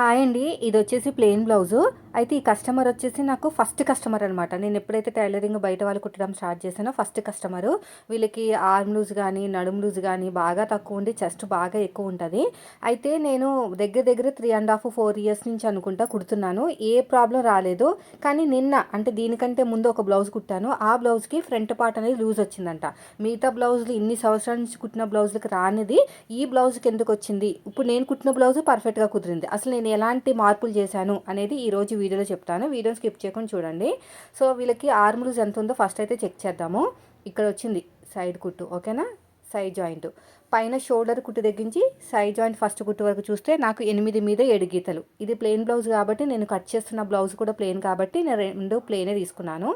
Hi అండి ఇది వచ్చేసి ప్లెయిన్ బ్లౌజు. అయితే ఈ కస్టమర్ వచ్చేసి నాకు ఫస్ట్ కస్టమర్ అనమాట నేను ఎప్పుడైతే టైలరింగ్ బయట వాళ్ళు కుట్టడం స్టార్ట్ చేశానో ఫస్ట్ కస్టమరు. వీళ్ళకి ఆర్మ్ లూజ్ కానీ నడుము లూజ్ కానీ బాగా తక్కువ ఉండి చెస్ట్ బాగా ఎక్కువ ఉంటుంది. అయితే నేను దగ్గర దగ్గర three and half four years నుంచి అనుకుంటా కుడుతున్నాను. ఏ ప్రాబ్లం రాలేదు. కానీ నిన్న అంటే దీనికంటే ముందు ఒక బ్లౌజ్ కుట్టాను. ఆ బ్లౌజ్కి ఫ్రంట్ పార్ట్ అనేది లూజ్ వచ్చిందంట. మిగతా బ్లౌజులు ఇన్ని సంవత్సరాల నుంచి కుట్టిన బ్లౌజులకు రానిది. ఈ బ్లౌజ్కి ఎందుకు వచ్చింది? ఇప్పుడు నేను కుట్టిన బ్లౌజ్ పర్ఫెక్ట్గా కుదిరింది. అసలు నేను ఎలాంటి మార్పులు చేశాను అనేది ఈరోజు వీడియోలో చెప్తాను. వీడియో స్కిప్ చేయకుండా చూడండి. సో వీళ్ళకి ఆర్మ్ లూజ్ ఎంత ఉందో ఫస్ట్ అయితే చెక్ చేద్దాము. ఇక్కడ వచ్చింది సైడ్ కుట్టు ఓకేనా? Side joint. పైన షోల్డర్ కుట్టు తగ్గించి సైడ్ జాయింట్ ఫస్ట్ కుట్టు వరకు చూస్తే నాకు ఎనిమిది మీద ఏడు గీతలు. ఇది ప్లెయిన్ బ్లౌజ్ కాబట్టి నేను కట్ చేస్తున్న బ్లౌజ్ కూడా ప్లెయిన్ కాబట్టి నేను రెండు ప్లెయినే తీసుకున్నాను.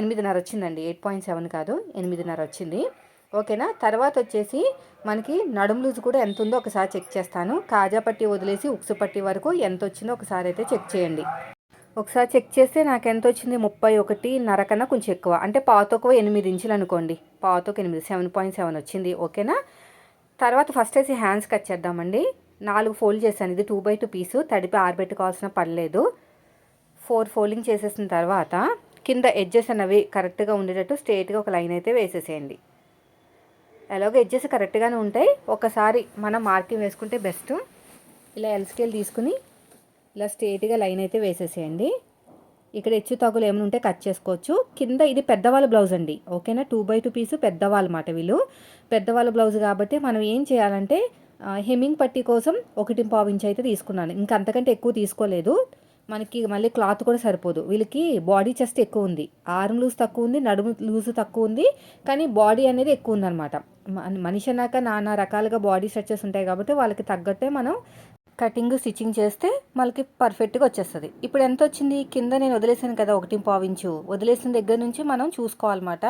ఎనిమిదిన్నర వచ్చిందండి. ఎయిట్ పాయింట్ సెవెన్ కాదు ఎనిమిదిన్నర వచ్చింది. ఓకేనా? తర్వాత వచ్చేసి మనకి నడుము లూజ్ కూడా ఎంత ఉందో ఒకసారి చెక్ చేస్తాను. కాజా పట్టి వదిలేసి ఉక్సు పట్టి వరకు ఎంత వచ్చిందో ఒకసారి అయితే చెక్ చేయండి. ఒకసారి చెక్ చేస్తే నాకు ఎంత వచ్చింది? ముప్పై ఒకటి నరకన్నా కొంచెం ఎక్కువ. అంటే పాతొక ఎనిమిది ఇంచులు అనుకోండి. పాతొక ఎనిమిది సెవెన్ పాయింట్ సెవెన్ వచ్చింది. ఓకేనా? తర్వాత ఫస్ట్ వేసి హ్యాండ్స్ కట్ చేద్దామండి. నాలుగు ఫోల్డ్ చేశాను. ఇది టూ బై టూ పీసు. తడిపి ఆరబెట్టుకోవాల్సిన పని ఫోర్ ఫోల్డింగ్ చేసేసిన తర్వాత కింద ఎడ్జెస్ అనేవి కరెక్ట్గా ఉండేటట్టు స్ట్రేట్గా ఒక లైన్ అయితే వేసేసేయండి. ఎలాగో ఎడ్జెస్ కరెక్ట్గానే ఉంటాయి. ఒకసారి మనం మార్కింగ్ వేసుకుంటే బెస్ట్ ఇలా ఎల్ స్కేల్ తీసుకుని ఇలా స్ట్రేట్గా లైన్ అయితే వేసేసేయండి. ఇక్కడ హెచ్చు తగులు ఏమైనా ఉంటే కట్ చేసుకోవచ్చు. కింద ఇది పెద్దవాళ్ళ బ్లౌజ్ అండి. ఓకేనా టూ బై టూ పీసు పెద్దవాళ్ళ మాట వీళ్ళు. పెద్దవాళ్ళ బ్లౌజ్ కాబట్టి మనం ఏం చేయాలంటే హెమ్మింగ్ పట్టీ కోసం ఒకటి పావు ఇంచ్ అయితే తీసుకున్నాను. ఇంకా అంతకంటే ఎక్కువ తీసుకోలేదు. మనకి మళ్ళీ క్లాత్ కూడా సరిపోదు. వీళ్ళకి బాడీ చెస్ట్ ఎక్కువ ఉంది. ఆర్మ్ లూజ్ తక్కువ ఉంది నడుము లూజ్ తక్కువ ఉంది కానీ బాడీ అనేది ఎక్కువ ఉందన్నమాట. మనిషి అన్నాక నానా రకాలుగా బాడీ స్ట్రక్చర్స్ ఉంటాయి కాబట్టి వాళ్ళకి తగ్గట్టే మనం కటింగ్ స్టిచ్చింగ్ చేస్తే మనకి పర్ఫెక్ట్గా వచ్చేస్తుంది. ఇప్పుడు ఎంత వచ్చింది? కింద నేను వదిలేసాను కదా ఒకటి పావించు వదిలేసిన దగ్గర నుంచి మనం చూసుకోవాలన్నమాట.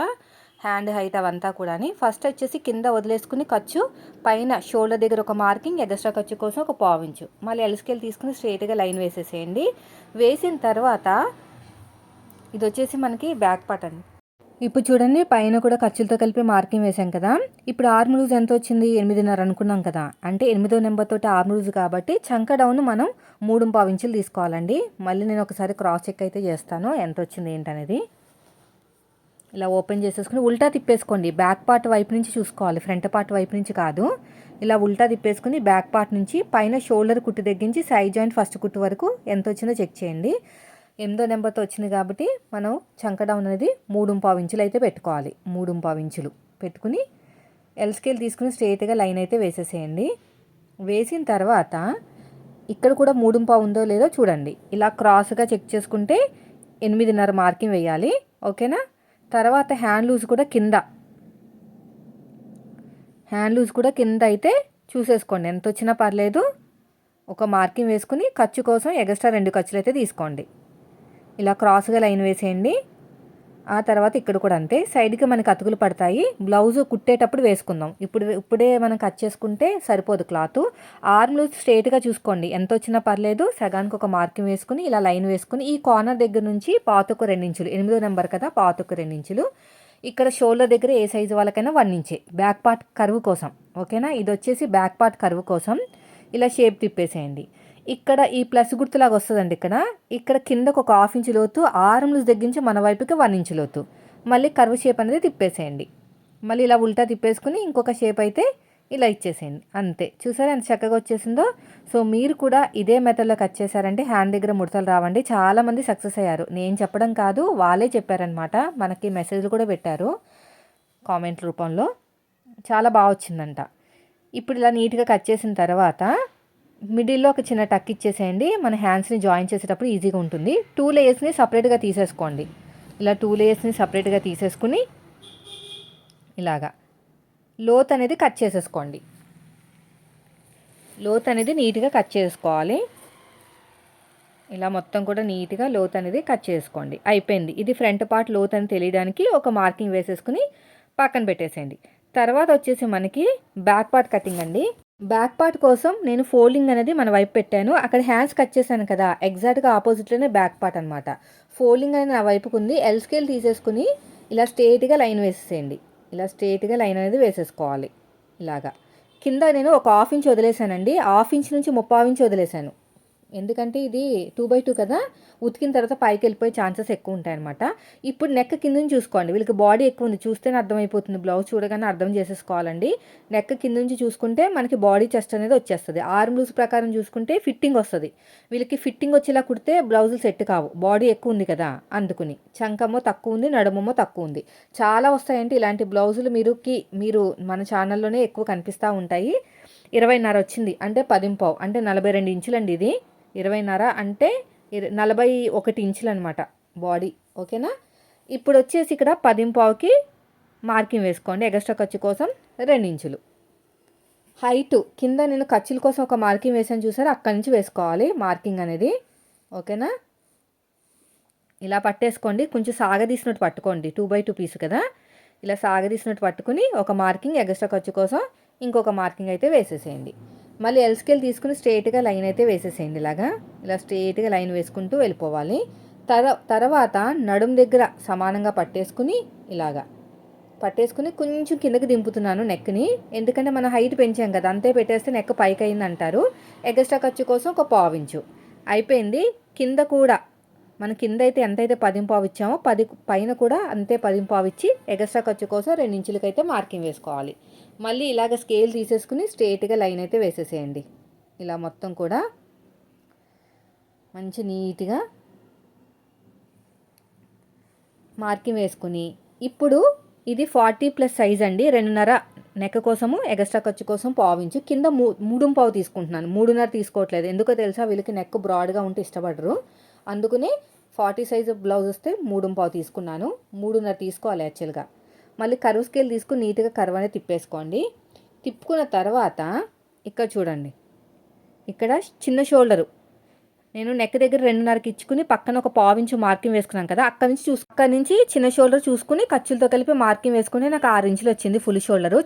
హ్యాండ్ హైట్ అవంతా కూడా ఫస్ట్ వచ్చేసి కింద వదిలేసుకుని ఖర్చు పైన షోల్డర్ దగ్గర ఒక మార్కింగ్ ఎగస్ట్రా ఖర్చు కోసం ఒక పావించు మళ్ళీ ఎల్స్కేల్ తీసుకుని స్ట్రైట్గా లైన్ వేసేసేయండి. వేసిన తర్వాత ఇది వచ్చేసి మనకి బ్యాక్ పార్ట్ అండి. ఇప్పుడు చూడండి పైన కూడా ఖర్చులతో కలిపి మార్కింగ్ వేసాం కదా. ఇప్పుడు ఆర్మ్ లూజ్ ఎంత వచ్చింది? ఎనిమిదిన్నర అనుకున్నాం కదా. అంటే ఎనిమిదో నెంబర్ తోటి ఆర్మ్ లూజ్ కాబట్టి చంక డౌన్ మనం మూడు పావు ఇంచులు తీసుకోవాలండి. మళ్ళీ నేను ఒకసారి క్రాస్ చెక్ అయితే చేస్తాను ఎంత వచ్చింది ఏంటనేది. ఇలా ఓపెన్ చేసేసుకుని ఉల్టా తిప్పేసుకోండి. బ్యాక్ పార్ట్ వైపు నుంచి చూసుకోవాలి. ఫ్రంట్ పార్ట్ వైపు నుంచి కాదు. ఇలా ఉల్టా తిప్పేసుకుని బ్యాక్ పార్ట్ నుంచి పైన షోల్డర్ కుట్టు తగ్గించి సైడ్ జాయింట్ ఫస్ట్ కుట్టు వరకు ఎంత వచ్చిందో చెక్ చేయండి. ఎనిమిదో నెంబర్తో వచ్చింది కాబట్టి మనం చంక డౌన్ అనేది మూడు పావు ఇంచులు అయితే పెట్టుకోవాలి. మూడు పావు ఇంచులు పెట్టుకుని ఎల్ స్కేల్ తీసుకుని స్ట్రేట్గా లైన్ అయితే వేసేసేయండి. వేసిన తర్వాత ఇక్కడ కూడా మూడు పావు ఉందో లేదో చూడండి. ఇలా క్రాస్గా చెక్ చేసుకుంటే ఎనిమిదిన్నర మార్కింగ్ వేయాలి. ఓకేనా తర్వాత హ్యాండ్ లూజ్ కూడా కింద. హ్యాండ్ లూజ్ కూడా కింద అయితే చూసేసుకోండి. ఎంత వచ్చినా పర్లేదు. ఒక మార్కింగ్ వేసుకుని ఖర్చు కోసం ఎగస్ట్రా రెండు ఖర్చులు అయితే తీసుకోండి. ఇలా క్రాస్గా లైన్ వేసేయండి. ఆ తర్వాత ఇక్కడ కూడా అంతే. సైడ్కి మనకి అతుకులు పడతాయి. బ్లౌజ్ కుట్టేటప్పుడు వేసుకుందాం. ఇప్పుడు ఇప్పుడే మనం కట్ చేసుకుంటే సరిపోదు క్లాత్. ఆర్మ్లు స్ట్రేట్గా చూసుకోండి. ఎంత వచ్చినా పర్లేదు. సగానికి ఒక మార్కింగ్ వేసుకుని ఇలా లైన్ వేసుకుని ఈ కార్నర్ దగ్గర నుంచి పాతొక్క రెండించులు. ఎనిమిదో నెంబర్ కదా పాతొక్క రెండించులు. ఇక్కడ షోల్డర్ దగ్గర ఏ సైజు వాళ్ళకైనా వన్ ఇంచే బ్యాక్ పార్ట్ కరువు కోసం. ఓకేనా ఇది వచ్చేసి బ్యాక్ పార్ట్ కరువు కోసం. ఇలా షేప్ తిప్పేసేయండి. ఇక్కడ ఈ ప్లస్ గుర్తులాగా వస్తుందండి ఇక్కడ. ఇక్కడ కిందకు ఒక హాఫ్ ఇంచ్ లోతు ఆరు లూజ్ తగ్గించి మన వైపుకి వన్ ఇంచ్ లోతు. మళ్ళీ కర్వ్ షేప్ అనేది తిప్పేసేయండి. మళ్ళీ ఇలా ఉల్టా తిప్పేసుకుని ఇంకొక షేప్ అయితే ఇలా ఇచ్చేసేయండి. అంతే. చూసారా ఎంత చక్కగా వచ్చేసిందో? సో మీరు కూడా ఇదే మెథడ్లో కట్ చేశారంటే హ్యాండ్ దగ్గర ముడతలు రావండి. చాలామంది సక్సెస్ అయ్యారు. నేను చెప్పడం కాదు వాళ్ళే చెప్పారనమాట మనకి మెసేజ్లు కూడా పెట్టారు కామెంట్ రూపంలో. చాలా బాగా వచ్చిందంట. ఇప్పుడు ఇలా నీట్గా కట్ చేసిన తర్వాత మిడిల్లో ఒక చిన్న టక్ ఇచ్చేసేయండి. మన హ్యాండ్స్ని జాయిన్ చేసేటప్పుడు ఈజీగా ఉంటుంది. టూ లేయర్స్ని సపరేట్గా తీసేసుకోండి. ఇలా టూ లేయర్స్ని సపరేట్గా తీసేసుకుని ఇలాగా లోత్ అనేది కట్ చేసేసుకోండి. లోత్ అనేది నీట్గా కట్ చేసుకోవాలి. ఇలా మొత్తం కూడా నీట్గా లోత్ అనేది కట్ చేసుకోండి. అయిపోయింది. ఇది ఫ్రంట్ పార్ట్ లోత్ అని తెలియడానికి ఒక మార్కింగ్ వేసేసుకుని పక్కన పెట్టేసేయండి. తర్వాత వచ్చేసి మనకి బ్యాక్ పార్ట్ కటింగ్ అండి. బ్యాక్ పార్ట్ కోసం నేను ఫోల్డింగ్ అనేది మన వైపు పెట్టాను. అక్కడ హ్యాండ్స్ కట్ చేశాను కదా. ఎగ్జాక్ట్గా ఆపోజిట్లోనే బ్యాక్ పార్ట్ అనమాట ఫోల్డింగ్ అనేది నా వైపుకు ఉంది. ఎల్ స్కేల్ తీసేసుకుని ఇలా స్ట్రేట్గా లైన్ వేసేసేయండి. ఇలా స్ట్రేట్గా లైన్ అనేది వేసేసుకోవాలి. ఇలాగా. కింద నేను ఒక హాఫ్ ఇంచ్ వదిలేసానండి హాఫ్ ఇంచ్ నుంచి ముప్పావు ఇంచ్ వదిలేసాను ఎందుకంటే ఇది టూ బై టూ కదా ఉతికిన తర్వాత పైకి వెళ్ళిపోయే ఛాన్సెస్ ఎక్కువ ఉంటాయి అనమాట ఇప్పుడు నెక్ కింద నుంచి చూసుకోండి. వీళ్ళకి బాడీ ఎక్కువ ఉంది. చూస్తేనే అర్థమైపోతుంది. బ్లౌజ్ చూడగానే అర్థం చేసేసుకోవాలండి. నెక్ కింద నుంచి చూసుకుంటే మనకి బాడీ చెస్ట్ అనేది వచ్చేస్తుంది. ఆర్మ్ లూజ్ ప్రకారం చూసుకుంటే ఫిట్టింగ్ వస్తుంది. వీళ్ళకి ఫిట్టింగ్ వచ్చేలా కుడితే బ్లౌజులు సెట్ కావు. బాడీ ఎక్కువ ఉంది కదా అందుకుని. చంకమో తక్కువ ఉంది నడుమమో తక్కువ ఉంది. చాలా వస్తాయంటే ఇలాంటి బ్లౌజులు మీరుకి మీరు మన ఛానల్లోనే ఎక్కువ కనిపిస్తూ ఉంటాయి. ఇరవైన్నర వచ్చింది. అంటే పదింపావు. అంటే నలభై రెండు ఇంచులండి ఇది. ఇరవైన్నర అంటే నలభై ఒకటి ఇంచులు అనమాట బాడీ ఓకేనా? ఇప్పుడు వచ్చేసి ఇక్కడ పదింపావుకి మార్కింగ్ వేసుకోండి ఎగస్ట్రా ఖర్చు కోసం రెండు ఇంచులు. హైట్ కింద నేను ఖర్చుల కోసం ఒక మార్కింగ్ వేసాను చూసారు? అక్కడి నుంచి వేసుకోవాలి మార్కింగ్ అనేది ఓకేనా? ఇలా పట్టేసుకోండి కొంచెం సాగదీసినట్టు పట్టుకోండి టూ బై టూ పీస్ కదా? ఇలా సాగదీసినట్టు పట్టుకుని ఒక మార్కింగ్ ఎగస్ట్రా ఖర్చు కోసం ఇంకొక మార్కింగ్ అయితే వేసేసేయండి. మళ్ళీ ఎల్స్కేల్ తీసుకుని స్ట్రేట్గా లైన్ అయితే వేసేసేయండి ఇలాగా. ఇలా స్ట్రేట్గా లైన్ వేసుకుంటూ వెళ్ళిపోవాలి. తర తర్వాత నడుం దగ్గర సమానంగా పట్టేసుకుని ఇలాగా. పట్టేసుకుని కొంచెం కిందకి దింపుతున్నాను నెక్ని ఎందుకంటే మనం హైట్ పెంచాం కదా అంతే పెట్టేస్తే నెక్ పైకి అయింది అంటారు ఎగస్ట్రా ఖర్చు కోసం ఒక పావించు అయిపోయింది. కింద కూడా మన కింద అయితే ఎంతైతే పదింపావు ఇచ్చామో పది పైన కూడా అంతే పదింపావు ఇచ్చి ఎగస్ట్రా ఖర్చు కోసం రెండించులకైతే మార్కింగ్ వేసుకోవాలి. మళ్ళీ ఇలాగ స్కేల్ తీసేసుకుని స్ట్రేట్గా లైన్ అయితే వేసేసేయండి. ఇలా మొత్తం కూడా మంచి నీట్గా మార్కింగ్ వేసుకుని ఇప్పుడు ఇది ఫార్టీ ప్లస్ సైజ్ అండి. రెండున్నర నెక్ కోసము ఎగస్ట్రా ఖర్చు కోసం పావించు కింద మూ మూడు పావు తీసుకుంటున్నాను. మూడున్నర తీసుకోవట్లేదు. ఎందుకో తెలుసా? వీళ్ళకి నెక్ బ్రాడ్గా ఉంటే ఇష్టపడరు. అందుకనే ఫార్టీ సైజ్ బ్లౌజ్ వస్తే మూడు పావు తీసుకున్నాను. మూడున్నర తీసుకోవాలి యాక్చువల్గా. మళ్ళీ కరువు స్కేల్ తీసుకుని నీట్గా కరువు అనేది తిప్పేసుకోండి. తిప్పుకున్న తర్వాత ఇక్కడ చూడండి. ఇక్కడ చిన్న షోల్డరు నేను నెక్ దగ్గర రెండున్నరకి ఇచ్చుకుని పక్కన ఒక పావించు మార్కింగ్ వేసుకున్నాను కదా అక్కడ నుంచి చూసు అక్కడ నుంచి చిన్న షోల్డర్ చూసుకుని ఖర్చులతో కలిపి మార్కింగ్ వేసుకుని నాకు ఆరు ఇంచులు వచ్చింది ఫుల్ షోల్డరు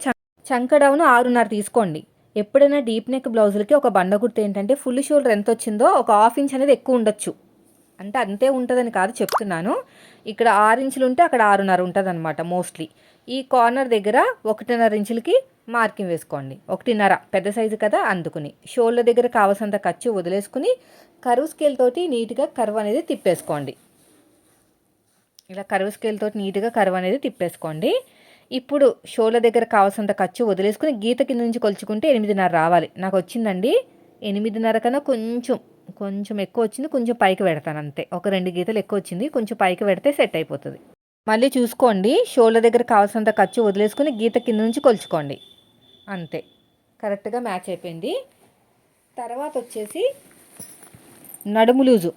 చంక డౌన్ ఆరున్నర తీసుకోండి. ఎప్పుడైనా డీప్ నెక్ బ్లౌజులకి ఒక బండ గుర్తు ఏంటంటే ఫుల్ షోల్డర్ ఎంత వచ్చిందో ఒక హాఫ్ ఇంచ్ అనేది ఎక్కువ ఉండొచ్చు. అంటే అంతే ఉంటుందని కాదు చెప్తున్నాను. ఇక్కడ ఆరు ఇంచులు ఉంటే అక్కడ ఆరున్నర ఉంటుంది అనమాట మోస్ట్లీ. ఈ కార్నర్ దగ్గర ఒకటిన్నర ఇంచులకి మార్కింగ్ వేసుకోండి. ఒకటిన్నర పెద్ద సైజు కదా అందుకుని. షోల్డర్ దగ్గర కావాల్సినంత ఖర్చు వదిలేసుకుని కరువు స్కేల్ తోటి నీట్గా కరువు అనేది తిప్పేసుకోండి. ఇలా కరువు స్కేల్ తోటి నీట్గా కరువు అనేది తిప్పేసుకోండి. ఇప్పుడు షోల్డర్ దగ్గర కావాల్సినంత ఖర్చు వదిలేసుకుని గీత కింద నుంచి కొలుచుకుంటే ఎనిమిదిన్నర రావాలి. నాకు వచ్చిందండి. ఎనిమిదిన్నర కన్నా కొంచెం కొంచెం ఎక్కువ వచ్చింది కొంచెం పైకి పెడతాను అంతే. ఒక రెండు గీతలు ఎక్కువ వచ్చింది కొంచెం పైకి పెడితే సెట్ అయిపోతుంది. మళ్ళీ చూసుకోండి షోల్డర్ దగ్గర కావాల్సినంత ఖర్చు వదిలేసుకుని గీత కింద నుంచి కొలుచుకోండి. అంతే. కరెక్ట్గా మ్యాచ్ అయిపోయింది. తర్వాత వచ్చేసి నడుము లూజు.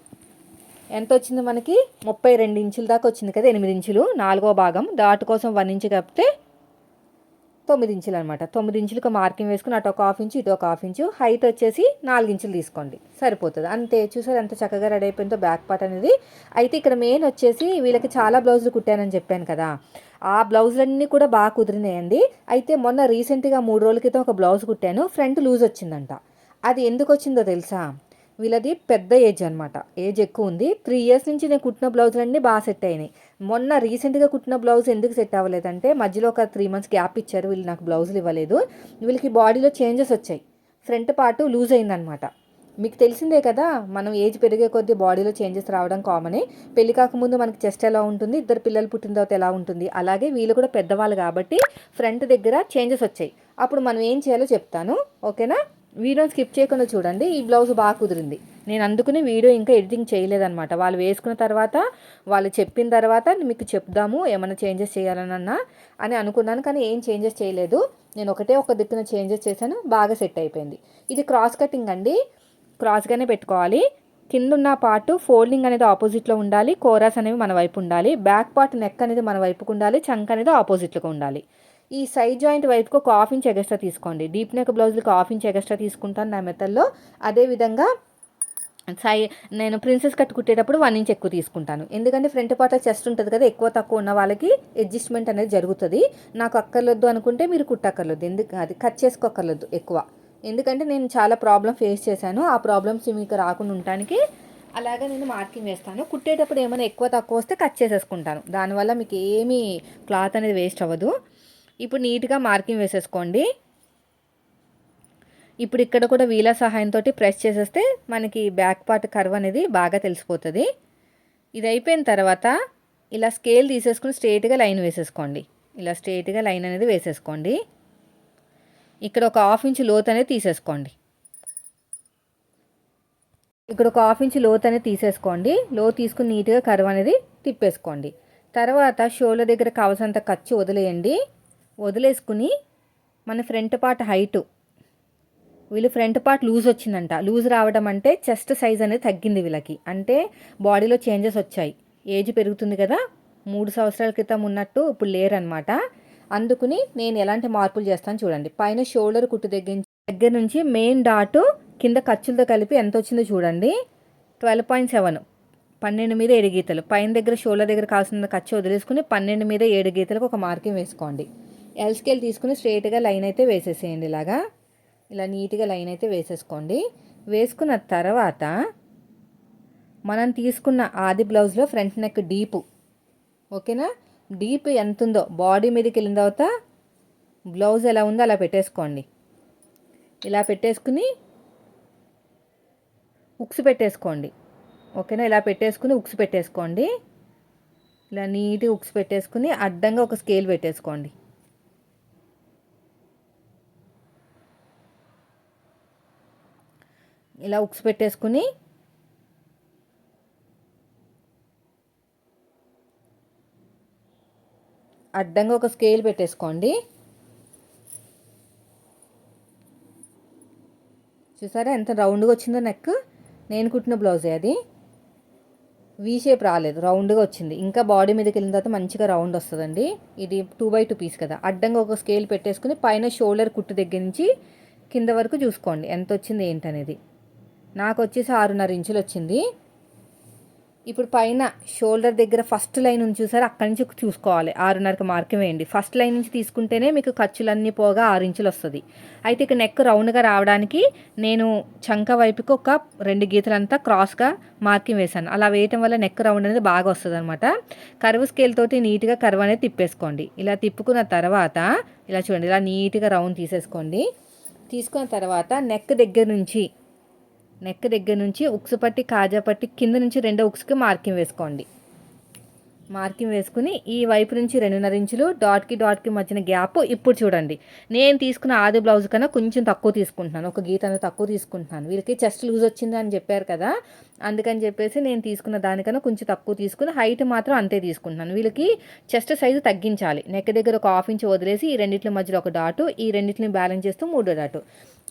ఎంత వచ్చింది మనకి? ముప్పై రెండు ఇంచుల దాకా వచ్చింది కదా ఎనిమిది ఇంచులు. నాలుగో భాగం. దాటు కోసం వన్ ఇంచు కప్పితే తొమ్మిది ఇంచులు అనమాట తొమ్మిది ఇంచులకు మార్కింగ్ వేసుకుని అటు ఒక హాఫ్ ఇంచు ఇటు ఒక హాఫ్ ఇంచు హైట్ వచ్చేసి నాలుగు ఇంచులు తీసుకోండి. సరిపోతుంది. అంతే చూసారు ఎంత చక్కగా రెడీ అయిపోయిందో బ్యాక్ పార్ట్ అనేది. అయితే ఇక్కడ మెయిన్ వచ్చేసి వీళ్ళకి చాలా బ్లౌజులు కుట్టానని చెప్పాను కదా. ఆ బ్లౌజులన్నీ కూడా బాగా కుదిరినాయండి. అయితే మొన్న రీసెంట్గా మూడు రోజుల క్రితం ఒక బ్లౌజ్ కుట్టాను. ఫ్రంట్ లూజ్ వచ్చిందంట. అది ఎందుకు వచ్చిందో తెలుసా? వీళ్ళది పెద్ద ఏజ్ అనమాట ఏజ్ ఎక్కువ ఉంది. త్రీ ఇయర్స్ నుంచి నేను కుట్టిన బ్లౌజులన్నీ బాగా సెట్ అయినాయి. మొన్న రీసెంట్గా కుట్టిన బ్లౌజ్ ఎందుకు సెట్ అవ్వలేదంటే మధ్యలో ఒక త్రీ మంత్స్ గ్యాప్ ఇచ్చారు. వీళ్ళు నాకు బ్లౌజులు ఇవ్వలేదు. వీళ్ళకి బాడీలో చేంజెస్ వచ్చాయి. ఫ్రంట్ పార్ట్ లూజ్ అయిందనమాట మీకు తెలిసిందే కదా మనం ఏజ్ పెరిగే కొద్దీ బాడీలో చేంజెస్ రావడం కామనే పెళ్ళి కాకముందు మనకి చెస్ట్ ఎలా ఉంటుంది ఇద్దరు పిల్లలు పుట్టిన తర్వాత ఎలా ఉంటుంది అలాగే వీళ్ళు కూడా పెద్దవాళ్ళు కాబట్టి ఫ్రంట్ దగ్గర చేంజెస్ వచ్చాయి. అప్పుడు మనం ఏం చేయాలో చెప్తాను. ఓకేనా? వీడియోని స్కిప్ చేయకుండా చూడండి. ఈ బ్లౌజ్ బాగా కుదిరింది. నేను అందుకుని వీడియో ఇంకా ఎడిటింగ్ చేయలేదన్నమాట. వాళ్ళు వేసుకున్న తర్వాత వాళ్ళు చెప్పిన తర్వాత మీకు చెప్దాము ఏమైనా చేంజెస్ చేయాలనన్నా అని అనుకున్నాను కానీ ఏం చేంజెస్ చేయలేదు. నేను ఒకటే ఒక దిక్కున చేంజెస్ చేశాను బాగా సెట్ అయిపోయింది. ఇది క్రాస్ కటింగ్ అండి. క్రాస్గానే పెట్టుకోవాలి. కింద ఉన్న పార్ట్ ఫోల్డింగ్ అనేది ఆపోజిట్లో ఉండాలి. కోరాస్ అనేవి మన వైపు ఉండాలి. బ్యాక్ పార్ట్ నెక్ అనేది మన వైపుకు ఉండాలి. చంక్ అనేది ఆపోజిట్లో ఉండాలి. ఈ సైడ్ జాయింట్ వైపుకి ఒక హాఫ్ ఇంచ్ ఎగస్ట్రా తీసుకోండి. డీప్ నెక్ బ్లౌజ్కి హాఫ్ ఇంచ్ ఎగస్ట్రా తీసుకుంటాను నా మెథడ్లో అదేవిధంగా సై నేను ప్రిన్సెస్ కట్ కుట్టేటప్పుడు వన్ ఇంచ్ ఎక్కువ తీసుకుంటాను. ఎందుకంటే ఫ్రంట్ పార్ట్ చెస్ట్ ఉంటుంది కదా ఎక్కువ తక్కువ ఉన్న వాళ్ళకి అడ్జస్ట్మెంట్ అనేది జరుగుతుంది. నాకు అక్కర్లొద్దు అనుకుంటే మీరు కుట్టక్కర్లేదు ఎందుకు అది కట్ చేసుకోక్కర్లేదు ఎక్కువ. ఎందుకంటే నేను చాలా ప్రాబ్లం ఫేస్ చేశాను. ఆ ప్రాబ్లమ్స్ మీకు రాకుండా ఉండటానికి అలాగే నేను మార్కింగ్ వేస్తాను. కుట్టేటప్పుడు ఏమైనా ఎక్కువ తక్కువ వస్తే కట్ చేసేసుకుంటాను. దానివల్ల మీకు ఏమీ క్లాత్ అనేది వేస్ట్ అవ్వదు. ఇప్పుడు నీట్గా మార్కింగ్ వేసేసుకోండి. ఇప్పుడు ఇక్కడ కూడా వీల సహాయంతో ప్రెస్ చేసేస్తే మనకి బ్యాక్ పార్ట్ కర్వ్ అనేది బాగా తెలిసిపోతుంది. ఇది అయిపోయిన తర్వాత ఇలా స్కేల్ తీసేసుకుని స్ట్రేట్గా లైన్ వేసేసుకోండి. ఇలా స్ట్రేట్గా లైన్ అనేది వేసేసుకోండి. ఇక్కడ ఒక హాఫ్ ఇంచ్ లోత్ అనేది తీసేసుకోండి. ఇక్కడ ఒక హాఫ్ ఇంచ్ లోత్ అనేది తీసేసుకోండి. లో తీసుకుని నీట్గా కర్వ్ అనేది తిప్పేసుకోండి. తర్వాత షోల దగ్గర కావాల్సినంత ఖర్చు వదిలేయండి. వదిలేసుకుని మన ఫ్రంట్ పార్ట్ హైటు. వీళ్ళు ఫ్రంట్ పార్ట్ లూజ్ వచ్చిందంట. లూజ్ రావడం అంటే చెస్ట్ సైజ్ అనేది తగ్గింది వీళ్ళకి. అంటే బాడీలో చేంజెస్ వచ్చాయి. ఏజ్ పెరుగుతుంది కదా మూడు సంవత్సరాల క్రితం ఉన్నట్టు ఇప్పుడు లేరనమాట అందుకుని నేను ఎలాంటి మార్పులు చేస్తాను చూడండి. పైన షోల్డర్ కుట్టు దగ్గర దగ్గర నుంచి మెయిన్ డాటు కింద ఖర్చులతో కలిపి ఎంత వచ్చిందో చూడండి. ట్వెల్వ్ పాయింట్ సెవెన్ పన్నెండు మీద ఏడు గీతలు. పైన దగ్గర షోల్డర్ దగ్గర కావాల్సిన ఖర్చు వదిలేసుకుని పన్నెండు మీద ఏడు గీతలకు ఒక మార్కింగ్ వేసుకోండి. ఎల్ స్కేల్ తీసుకుని స్ట్రైట్గా లైన్ అయితే వేసేసేయండి ఇలాగా. ఇలా నీట్గా లైన్ అయితే వేసేసుకోండి. వేసుకున్న తర్వాత మనం తీసుకున్న ఆది బ్లౌజ్లో ఫ్రంట్ నెక్ డీపు ఓకేనా డీప్ ఎంత ఉందో బాడీ మీదకి వెళ్ళిన తర్వాత బ్లౌజ్ ఎలా ఉందో అలా పెట్టేసుకోండి. ఇలా పెట్టేసుకుని ఉక్స్ పెట్టేసుకోండి ఓకేనా ఇలా పెట్టేసుకుని ఉక్స్ పెట్టేసుకోండి. ఇలా నీట్గా ఉక్స్ పెట్టేసుకుని అడ్డంగా ఒక స్కేల్ పెట్టేసుకోండి. ఇలా ఉక్స్ పెట్టేసుకుని అడ్డంగా ఒక స్కేల్ పెట్టేసుకోండి. చూసారా ఎంత రౌండ్గా వచ్చిందో నెక్? నేను కుట్టిన బ్లౌజే అది. వీ షేప్ రాలేదు రౌండ్గా వచ్చింది. ఇంకా బాడీ మీదకి వెళ్ళిన తర్వాత మంచిగా రౌండ్ వస్తుందండి. ఇది టూ బై టూ పీస్ కదా. అడ్డంగా ఒక స్కేల్ పెట్టేసుకుని పైన షోల్డర్ కుట్టు దగ్గర నుంచి కింద వరకు చూసుకోండి. ఎంత వచ్చింది ఏంటనేది. నాకు వచ్చేసి ఆరున్నర ఇంచులు వచ్చింది ఇప్పుడు పైన షోల్డర్ దగ్గర ఫస్ట్ లైన్ నుంచి చూసారు? అక్కడి నుంచి చూసుకోవాలి. ఆరున్నరకు మార్కింగ్ వేయండి. ఫస్ట్ లైన్ నుంచి తీసుకుంటేనే మీకు ఖర్చులన్నీ పోగా ఆరు ఇంచులు వస్తుంది అయితే ఇక నెక్ రౌండ్గా రావడానికి నేను చంక వైపుకి ఒక రెండు గీతలంతా క్రాస్గా మార్కింగ్ వేశాను. అలా వేయటం వల్ల నెక్ రౌండ్ అనేది బాగా వస్తుంది అనమాట కరువు స్కేల్ తోటి నీట్గా కరువు అనేది తిప్పేసుకోండి. ఇలా తిప్పుకున్న తర్వాత ఇలా చూడండి ఇలా నీట్గా రౌండ్ తీసేసుకోండి. తీసుకున్న తర్వాత నెక్ దగ్గర నుంచి నెక్ దగ్గర నుంచి ఉక్సు పట్టి కాజా పట్టి కింద నుంచి రెండో ఉక్స్కి మార్కింగ్ వేసుకోండి. మార్కింగ్ వేసుకుని ఈ వైపు నుంచి రెండున్నర ఇంచులు డాట్కి డాట్కి మధ్యన గ్యాప్ ఇప్పుడు చూడండి. నేను తీసుకున్న ఆది బ్లౌజ్ కన్నా కొంచెం తక్కువ తీసుకుంటున్నాను. ఒక గీత అనేది తక్కువ తీసుకుంటున్నాను. వీళ్ళకి చెస్ట్ లూజ్ వచ్చింది అని చెప్పారు కదా అందుకని చెప్పేసి నేను తీసుకున్న దానికన్నా కొంచెం తక్కువ తీసుకుని హైట్ మాత్రం అంతే తీసుకుంటున్నాను. వీళ్ళకి చెస్ట్ సైజు తగ్గించాలి. నెక్ దగ్గర ఒక హాఫ్ ఇంచ్ వదిలేసి ఈ రెండింటి మధ్యలో ఒక డాటు ఈ రెండింటిని బ్యాలెన్స్ చేస్తూ మూడో డాటు.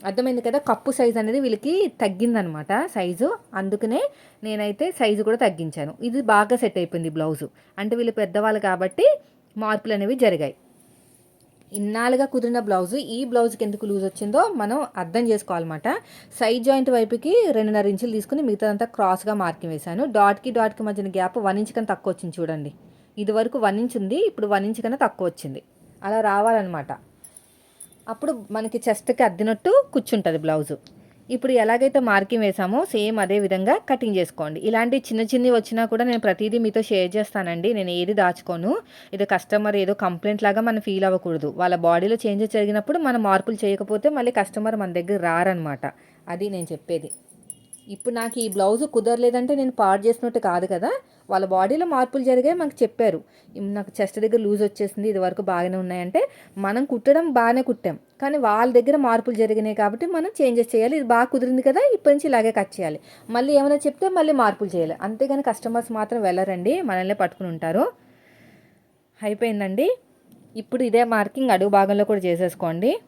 అర్థమైంది కదా? కప్పు సైజ్ అనేది వీళ్ళకి తగ్గిందనమాట సైజు. అందుకనే నేనైతే సైజు కూడా తగ్గించాను. ఇది బాగా సెట్ అయిపోయింది బ్లౌజు. అంటే వీళ్ళు పెద్దవాళ్ళు కాబట్టి మార్పులు అనేవి జరిగాయి. ఇన్నాళ్ళుగా కుదిరిన బ్లౌజు ఈ బ్లౌజ్కి ఎందుకు లూజ్ వచ్చిందో మనం అర్థం చేసుకోవాలన్నమాట. సైడ్ జాయింట్ వైపుకి రెండున్నర ఇంచులు తీసుకుని మిగతాదంతా క్రాస్గా మార్కింగ్ వేశాను. డాట్కి డాట్కి మధ్యన గ్యాప్ వన్ ఇంచ్ కన్నా తక్కువ వచ్చింది చూడండి. ఇది వరకు వన్ ఇంచ్ ఉంది ఇప్పుడు వన్ ఇంచ్ కన్నా తక్కువ వచ్చింది. అలా రావాలన్నమాట. అప్పుడు మనకి చెస్ట్కి అద్దినట్టు కూర్చుంటుంది బ్లౌజు. ఇప్పుడు ఎలాగైతే మార్కింగ్ వేసామో సేమ్ అదే విధంగా కటింగ్ చేసుకోండి. ఇలాంటి చిన్న చిన్నవి వచ్చినా కూడా నేను ప్రతిదీ మీతో షేర్ చేస్తానండి. నేను ఏది దాచుకోను. ఇది కస్టమర్ ఏదో కంప్లైంట్ లాగా మనం ఫీల్ అవ్వకూడదు. వాళ్ళ బాడీలో చేంజెస్ జరిగినప్పుడు మనం మార్పులు చేయకపోతే మళ్ళీ కస్టమర్ మన దగ్గర రారనమాట. అది నేను చెప్పేది. ఇప్పుడు నాకు ఈ బ్లౌజ్ కుదరలేదంటే నేను పాడు చేసినట్టు కాదు కదా. వాళ్ళ బాడీలో మార్పులు జరిగాయి మాకు చెప్పారు. నాకు చెస్ట్ దగ్గర లూజ్ వచ్చేసింది ఇది వరకు బాగానే ఉన్నాయంటే మనం కుట్టడం బాగానే కుట్టాం. కానీ వాళ్ళ దగ్గర మార్పులు జరిగినాయి కాబట్టి మనం చేంజెస్ చేయాలి. ఇది బాగా కుదిరింది కదా ఇప్పటి నుంచి ఇలాగే కట్ చేయాలి. మళ్ళీ ఏమైనా చెప్తే మళ్ళీ మార్పులు చేయాలి. అంతేగాని కస్టమర్స్ మాత్రం వెళ్ళరండి మనల్ని పట్టుకుని ఉంటారు. అయిపోయిందండి. ఇప్పుడు ఇదే మార్కింగ్ అడుగు భాగంలో కూడా చేసేసుకోండి.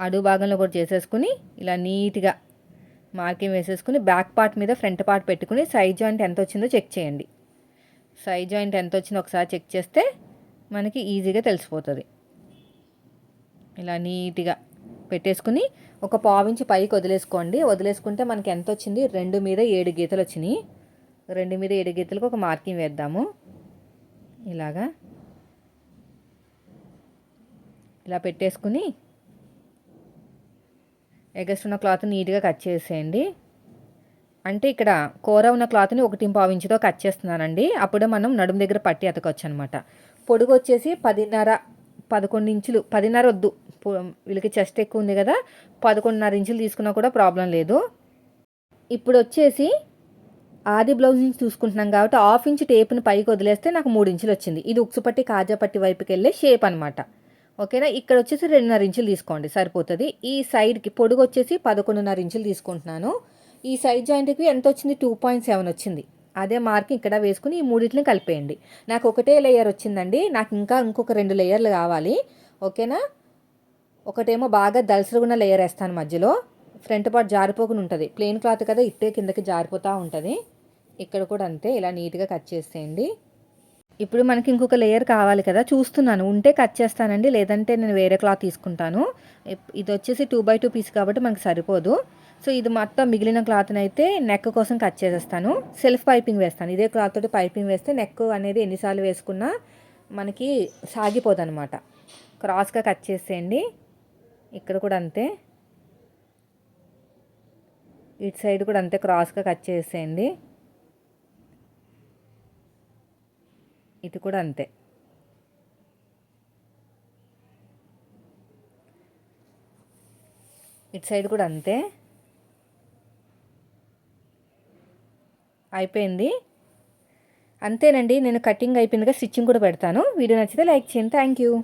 అడుగు భాగంలో కూడా చేసేసుకుని ఇలా నీట్గా మార్కింగ్ వేసేసుకుని బ్యాక్ పార్ట్ మీద ఫ్రంట్ పార్ట్ పెట్టుకుని సైడ్ జాయింట్ ఎంత వచ్చిందో చెక్ చేయండి. సైడ్ జాయింట్ ఎంత వచ్చిందో ఒకసారి చెక్ చేస్తే మనకి ఈజీగా తెలిసిపోతుంది. ఇలా నీట్గా పెట్టేసుకుని ఒక పావించి పైకి వదిలేసుకోండి. వదిలేసుకుంటే మనకి ఎంత వచ్చింది? రెండు మీద ఏడు గీతలు వచ్చినాయి. రెండు మీద ఏడు గీతలకు ఒక మార్కింగ్ వేద్దాము. ఇలాగా. ఇలా పెట్టేసుకుని ఎగస్ట్ ఉన్న క్లాత్ నీట్గా కట్ చేసేయండి. అంటే ఇక్కడ కూర ఉన్న క్లాత్ని ఒకటి పావు ఇంచుతో కట్ చేస్తున్నానండి. అప్పుడే మనం నడుము దగ్గర పట్టి అతకొచ్చు అనమాట పొడుగు వచ్చేసి పదిన్నర పదకొండు ఇంచులు పదిన్నర వద్దు. వీళ్ళకి చెస్ట్ ఎక్కువ ఉంది కదా పదకొండున్నర ఇంచులు తీసుకున్నా కూడా ప్రాబ్లం లేదు. ఇప్పుడు వచ్చేసి ఆది బ్లౌజ్ నుంచి చూసుకుంటున్నాం కాబట్టి హాఫ్ ఇంచ్ టేప్ని పైకి వదిలేస్తే నాకు మూడు ఇంచులు వచ్చింది ఇది ఉక్సుపట్టి కాజాపట్టి వైపుకి వెళ్ళే షేప్ అనమాట ఓకేనా? ఇక్కడ వచ్చేసి రెండున్నర ఇంచులు తీసుకోండి సరిపోతుంది. ఈ సైడ్కి పొడుగు వచ్చేసి పదకొండున్నర ఇంచులు తీసుకుంటున్నాను. ఈ సైడ్ జాయింట్కి ఎంత వచ్చింది? టూ పాయింట్ సెవెన్ వచ్చింది. అదే మార్క్ ఇక్కడ వేసుకుని ఈ మూడింటిని కలిపేయండి. నాకు ఒకటే లేయర్ వచ్చిందండి నాకు ఇంకా ఇంకొక రెండు లేయర్లు కావాలి. ఓకేనా? ఒకటేమో బాగా దలసరుగున్న లేయర్ వేస్తాను మధ్యలో. ఫ్రంట్ పార్ట్ జారిపోకుండా ఉంటుంది. ప్లెయిన్ క్లాత్ కదా ఇట్టే కిందకి జారిపోతూ ఉంటుంది. ఇక్కడ కూడా అంతే ఇలా నీట్గా కట్ చేసేయండి. ఇప్పుడు మనకి ఇంకొక లేయర్ కావాలి కదా చూస్తున్నాను. ఉంటే కట్ చేస్తానండి లేదంటే నేను వేరే క్లాత్ తీసుకుంటాను. ఇది వచ్చేసి టూ బై టూ పీస్ కాబట్టి మనకి సరిపోదు. సో ఇది మొత్తం మిగిలిన క్లాత్ని అయితే నెక్ కోసం కట్ చేసేస్తాను. సెల్ఫ్ పైపింగ్ వేస్తాను. ఇదే క్లాత్ తోటి పైపింగ్ వేస్తే నెక్ అనేది ఎన్నిసార్లు వేసుకున్నా మనకి సాగిపోదు అనమాట క్రాస్గా కట్ చేసేయండి. ఇక్కడ కూడా అంతే. ఇటు సైడ్ కూడా అంతే క్రాస్గా కట్ చేసేయండి. ఇది కూడా అంతే. ఇటు సైడ్ కూడా అంతే. అయిపోయింది. అంతేనండి నేను కటింగ్ అయిపోయిందిగా స్టిచ్చింగ్ కూడా పెడతాను. వీడియో నచ్చితే లైక్ చేయండి. Thank you.